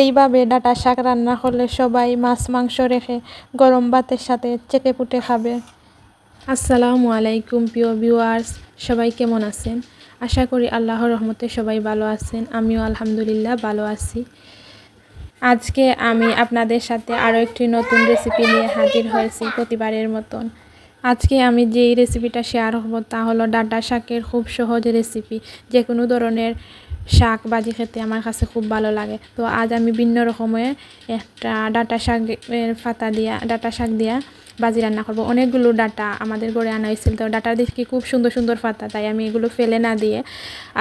এইভাবে ডাটা শাক রান্না করলে সবাই মাছ, মাংস রেখে গরম ভাতের সাথে চেটে পুটে খাবে। আসসালামু আলাইকুম প্রিয় ভিউয়ার্স সবাই কেমন আছেন? আশা করি আল্লাহর রহমতে সবাই ভালো আছেন, আমিও আলহামদুলিল্লাহ ভালো আছি। আজকে আমি আপনাদের সাথে আরও একটি নতুন রেসিপি নিয়ে হাজির হয়েছি প্রতিবারের মতন। আজকে আমি যেই রেসিপিটা শেয়ার করব তা হলো ডাটা শাকের খুব সহজ রেসিপি যে কোনো ধরনের শাক ভাজি খেতে আমার কাছে খুব ভালো লাগে। তো আজ আমি ভিন্ন রকমের একটা ডাটা শাকের পাতা দিয়া, ডাটা শাক দিয়া বাজি রান্না করব। অনেকগুলো ডাটা আমাদের ঘরে আনা হয়েছিল। তো ডাটা দেখি খুব সুন্দর সুন্দর পাতা, তাই আমি এগুলো ফেলে না দিয়ে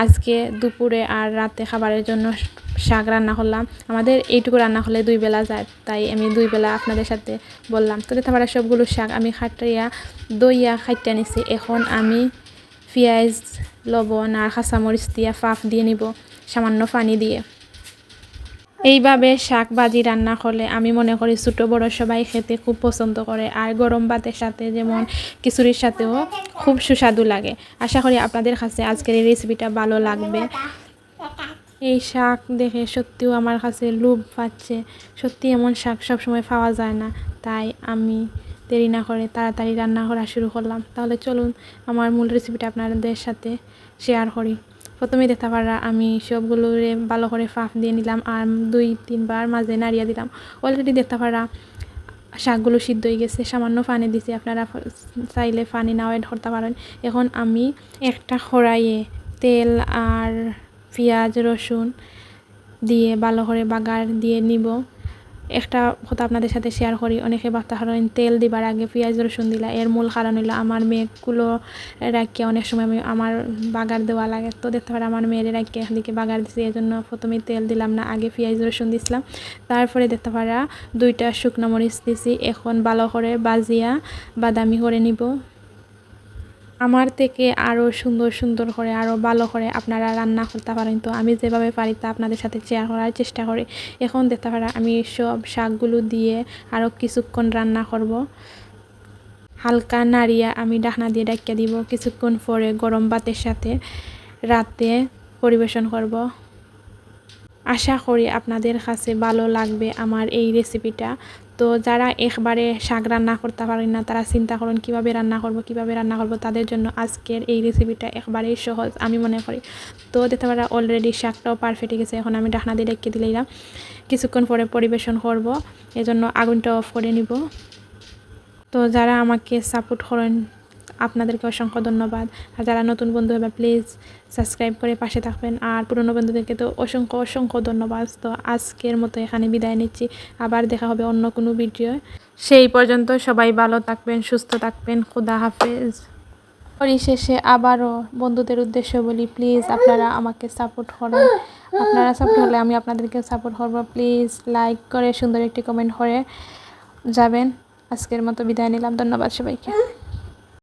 আজকে দুপুরে আর রাতে খাবারের জন্য শাক রান্না করলাম। আমাদের এইটুকু রান্না হলে দুই বেলা যায়, তাই আমি দুই বেলা আপনাদের সাথে বললাম। তো তারপরে সবগুলো শাক আমি খাটিয়া দইয়া খাইতে নিছি। এখন আমি পেঁয়াজ লবণ আর কাঁচামরিচ দিয়ে ফাফ দিয়ে নিব, সামান্য পানি দিয়ে। এইভাবে শাক ভাজি রান্না করলে আমি মনে করি ছোটো বড়ো সবাই খেতে খুব পছন্দ করে। আর গরম ভাতের সাথে যেমন খিচুড়ির সাথেও খুব সুস্বাদু লাগে। আশা করি আপনাদের কাছে আজকের এই রেসিপিটা ভালো লাগবে। এই শাক দেখে সত্যিও আমার কাছে লোভ পাচ্ছে। সত্যি এমন শাক সবসময় পাওয়া যায় না। তাই আমি দেরি না করে তাড়াতাড়ি রান্না করা শুরু করলাম। তাহলে চলুন আমার মূল রেসিপিটা আপনাদের সাথে শেয়ার করি। প্রথমে দেখতে পারা, আমি সবগুলো ভালো করে ফাঁফ দিয়ে নিলাম আর দুই, তিনবার মাঝে নাড়িয়ে দিলাম। অলরেডি দেখতে পারা, শাকগুলো সিদ্ধ হয়ে গেছে, সামান্য পানি দিছি। আপনারা চাইলে পানি নাও অ্যাড করতে পারেন। এখন আমি একটা খড়াইয়ে তেল আর পেঁয়াজ, রসুন দিয়ে ভালো করে বাগার দিয়ে নিব। একটা কথা আপনাদের সাথে শেয়ার করি। অনেকে ভাবতে পারেন তেল দিবার আগে পেঁয়াজ, রসুন দিলা, এর মূল কারণ হলো আমার মেয়েগুলো রাখিয়ে অনেক সময় আমি আমার বাগার দেওয়া লাগে। তো দেখতে পারে আমার মেয়ের রাখিয়ে এদিকে বাগার দিছি এই জন্য প্রথমে তেল দিলাম না, আগে পেঁয়াজ, রসুন দিছিলাম। তারপরে দেখতে পারা দুইটা শুকনো মরিচ দিছি, এখন ভালো করে বাজিয়া বাদামি করে নিব। আমার থেকে আরও সুন্দর সুন্দর করে আরও ভালো করে আপনারা রান্না করতে পারেন। তো আমি যেভাবে পারি তা আপনাদের সাথে শেয়ার করার চেষ্টা করি। এখন দেখতে পারা, আমি সব শাকগুলো দিয়ে আরও কিছুক্ষণ রান্না করব। হালকা নাড়িয়া আমি ডাকনা দিয়ে ডাকিয়ে দিব। কিছুক্ষণ পরে গরম ভাতের সাথে রাতে পরিবেশন করব। আশা করি আপনাদের কাছে ভালো লাগবে আমার এই রেসিপিটা তো যারা একবারে শাক রান্না করতে পারেন না, তারা চিন্তা করুন কীভাবে রান্না করব, কীভাবে রান্না করব, তাদের জন্য আজকের এই রেসিপিটা একবারেই সহজ, আমি মনে করি। তো দেখতে পারা অলরেডি শাকটাও পারফেক্ট গেছে, এখন আমি ডাকনা দিয়ে রেখে দিলাম। কিছুক্ষণ পরে পরিবেশন করব, এজন্য আগুনটা অফ করে নিব। তো যারা আমাকে সাপোর্ট করেন আপনাদেরকে অসংখ্য ধন্যবাদ। আর যারা নতুন বন্ধু হবে প্লিজ সাবস্ক্রাইব করে পাশে থাকবেন। আর পুরনো বন্ধুদেরকে তো অসংখ্য অসংখ্য ধন্যবাদ। তো আজকের মতো এখানে বিদায় নিচ্ছি। আবার দেখা হবে অন্য কোনো ভিডিও সেই পর্যন্ত সবাই ভালো থাকবেন, সুস্থ থাকবেন। খুদা হাফেজ। পরিশেষে আবারও বন্ধুদের উদ্দেশ্য বলি প্লিজ আপনারা আমাকে সাপোর্ট করেন। আপনারা সাপোর্ট হলে আমি আপনাদেরকে সাপোর্ট করব। প্লিজ লাইক করে সুন্দর একটি কমেন্ট করে যাবেন। আজকের মতো বিদায় নিলাম। ধন্যবাদ সবাইকে।